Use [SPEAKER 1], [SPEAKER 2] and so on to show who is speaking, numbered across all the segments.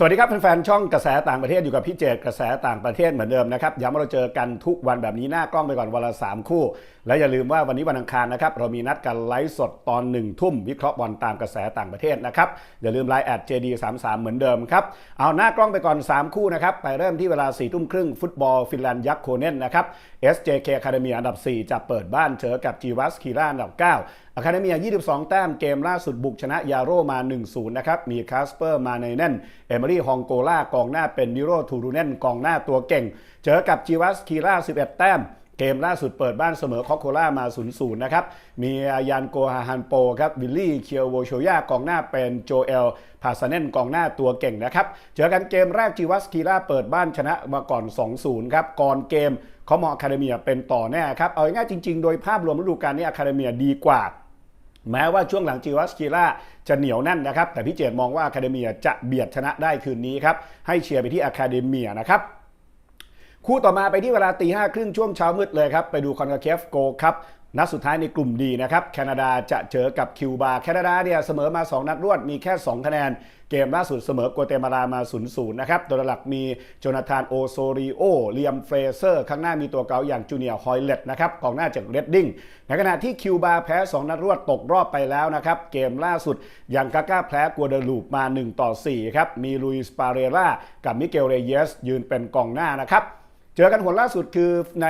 [SPEAKER 1] สวัสดีครับแฟนๆช่องกระแสต่างประเทศอยู่กับพี่เจตกระแสต่างประเทศเหมือนเดิมนะครับย้ำว่าเราเจอกันทุกวันแบบนี้หน้ากล้องไปก่อนวันละ3คู่ และอย่าลืมว่าวันนี้วันอังคารนะครับเรามีนัดกันไลฟ์สดตอน1ทุ่มวิเคราะห์บอลตามกระแสต่างประเทศนะครับอย่าลืมไลน์แอด JD33 เหมือนเดิมครับเอาหน้ากล้องไปก่อน 3 คู่นะครับไปเริ่มที่เวลา4ทุ่มครึ่งฟุตบอลฟินแลนด์ยักษ์โคเนนนะครับ SJK Academy อันดับ 4 จะเปิดบ้านเจอกับจีวัสคีร่าอันดับ 9 อะคาเดมีย 22 แต้มเกมล่าสุดบุกชนะยาโรมา 1-0 นะครับ มีคาสเปอร์มาในแน่น เอมิลี่ฮองโกล่ากองหน้าเป็นนิโรทูรูเน่นกองหน้าตัวเก่ง เจอกับจีวัสคีร่า 11 แต้มเกมล่าสุดเปิดบ้านเสมอคอโคล่ามา 0-0 นะครับ มีอายันโกฮาฮันโปครับวิลลี่เคียวโวโชยากองหน้าเป็นโจเอลพาซาเนนกองหน้าตัวเก่งนะครับ เจอกันเกมแรกจีวัสคีร่าเปิดบ้านชนะมาก่อน 2-0 ครับ ก่อนเกมเขามอคาเดเมียเป็นต่อแน่ครับ เอาง่ายจริง ๆ โดยภาพรวมฤดูกาลนี้อะคาเดเมียดีกว่า แม้ว่าช่วงหลังจีวัสกีล่าจะเหนียวแน่นนะครับ แต่พี่เจดมองว่าอะคาเดเมียจะเบียดชนะได้คืนนี้ครับ ให้เชียร์ไปที่อะคาเดเมียนะครับ คู่ต่อมาไปที่เวลาตีห้าครึ่งช่วงเช้ามืดเลยครับ ไปดูคอนคาเคฟโกครับ นัดสุดท้ายในกลุ่มดีนะครับ แคนาดาจะเจอกับคิวบา แคนาดาเนี่ยเสมอมา 2 นัดรวด มีแค่ 2 คะแนน เกมล่าสุดเสมอกัวเตมาลามา0-0นย์นะครับ ตัวหลักมีโจนาธานโอโซริโอเลียมเฟเซอร์ ข้างหน้ามีตัวเก่าอย่างจูเนียร์ฮอยเลตนะครับ กองหน้าจากเรดดิ้ง ในขณะที่คิวบาแพ้ 2 นัดรวดตกรอบไปแล้วนะครับ เกมล่าสุดอย่างกาก้าแพ้กัวเดลูปมา1ต่อ4ครับ มีลุยส์ปาเรรากับมิเกลเรเยสยืนเป็นกองหน้านะครับ เจอกันผลล่าสุดคือใน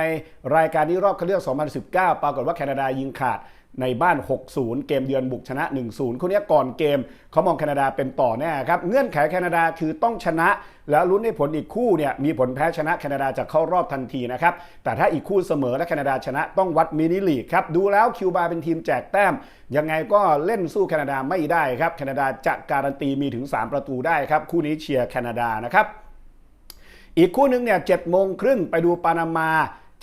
[SPEAKER 1] รายการนี้รอบคัดเลือก 2019 ปรากฏว่าแคนาดายิงขาดในบ้าน 6-0 เกมเยือนบุกชนะ 1-0 คนนี้ก่อนเกมเขามองแคนาดาเป็นต่อแน่ครับ เงื่อนไขแคนาดาคือต้องชนะ แล้วลุ้นให้ผลอีกคู่เนี่ยมีผลแพ้ชนะแคนาดาจะเข้ารอบทันทีนะครับ แต่ถ้าอีกคู่เสมอและแคนาดาชนะต้องวัดมินิลีกครับ ดูแล้วคิวบาเป็นทีมแจกแต้ม ยังไงก็เล่นสู้แคนาดาไม่ได้ครับ แคนาดาจะการันตีมีถึง 3 ประตูได้ครับ คู่นี้เชียร์แคนาดานะครับ อีกคู่หนึ่งเนี่ยเจ็ดโมงครึ่งไปดูปานามา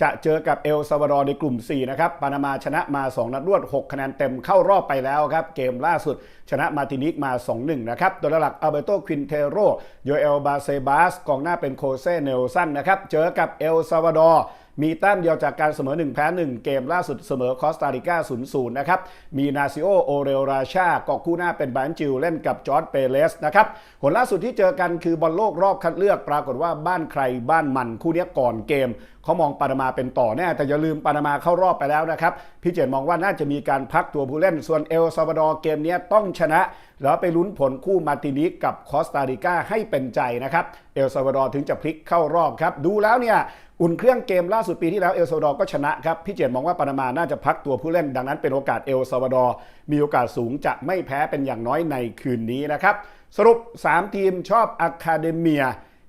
[SPEAKER 1] จะเจอกับเอลซาวาดอร์ในกลุ่ม 4 นะครับ ปานามาชนะมา 2 นัดรวด 6 คะแนนเต็มเข้ารอบไปแล้วครับ เกมล่าสุดชนะมาตินิกมา 2-1 นะครับ ตัวหลักอัลเบโตควินเทโรโยเอลบาเซบาส กองหน้าเป็นโคเซเนลสันนะครับ เจอกับเอลซาวาดอร์ มีแต้มเดียวจากการเสมอ 1 แพ้ 1 เกมล่าสุดเสมอคอสตาริกา 0-0 นะครับ มีนาซิโอ โอเรลราชากอกคู่หน้าเป็นบานจิวเล่นกับจอร์ดเปเรสนะครับผลล่าสุดที่เจอกันคือบอลโลกรอบคัดเลือกปรากฏว่าบ้านใครบ้านมันคู่นี้ก่อนเกมเขามองปานามาเป็นต่อแน่ แต่อย่าลืมปานามาเข้ารอบไปแล้วนะครับ พี่เจตมองว่าน่าจะมีการพักตัวผู้เล่น ส่วนเอลซาวาดอร์เกมนี้ต้องชนะ แล้วไปลุ้นผลคู่มาตินิกกับคอสตาริกาให้เป็นใจนะครับ เอลซาวาดอร์ถึงจะพลิกเข้ารอบครับ ดูแล้วเนี่ย อุ่นเครื่องเกมล่าสุดปีที่แล้วเอลซาวดอร์ก็ชนะครับ พี่เจตมองว่าปานามาน่าจะพักตัวผู้เล่น ดังนั้นเป็นโอกาสเอลซาวดอร์มีโอกาสสูงจะไม่แพ้เป็นอย่างน้อยในคืนนี้นะครับ สรุป 3 ทีมชอบอะคาเดเมีย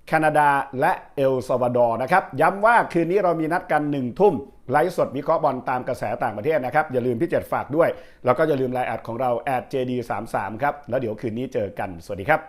[SPEAKER 1] แคนาดาและเอลซาวดอร์นะครับ ย้ำว่าคืนนี้เรามีนัดกัน 1 ทุ่มไลฟ์สดวิเคราะห์บอลตามกระแสต่างประเทศนะครับ อย่าลืมพี่เจ็ดฝากด้วย แล้วก็อย่าลืมไลน์แอดของเราแอด JD33 ครับแล้วเดี๋ยวคืนนี้เจอกันสวัสดีครับ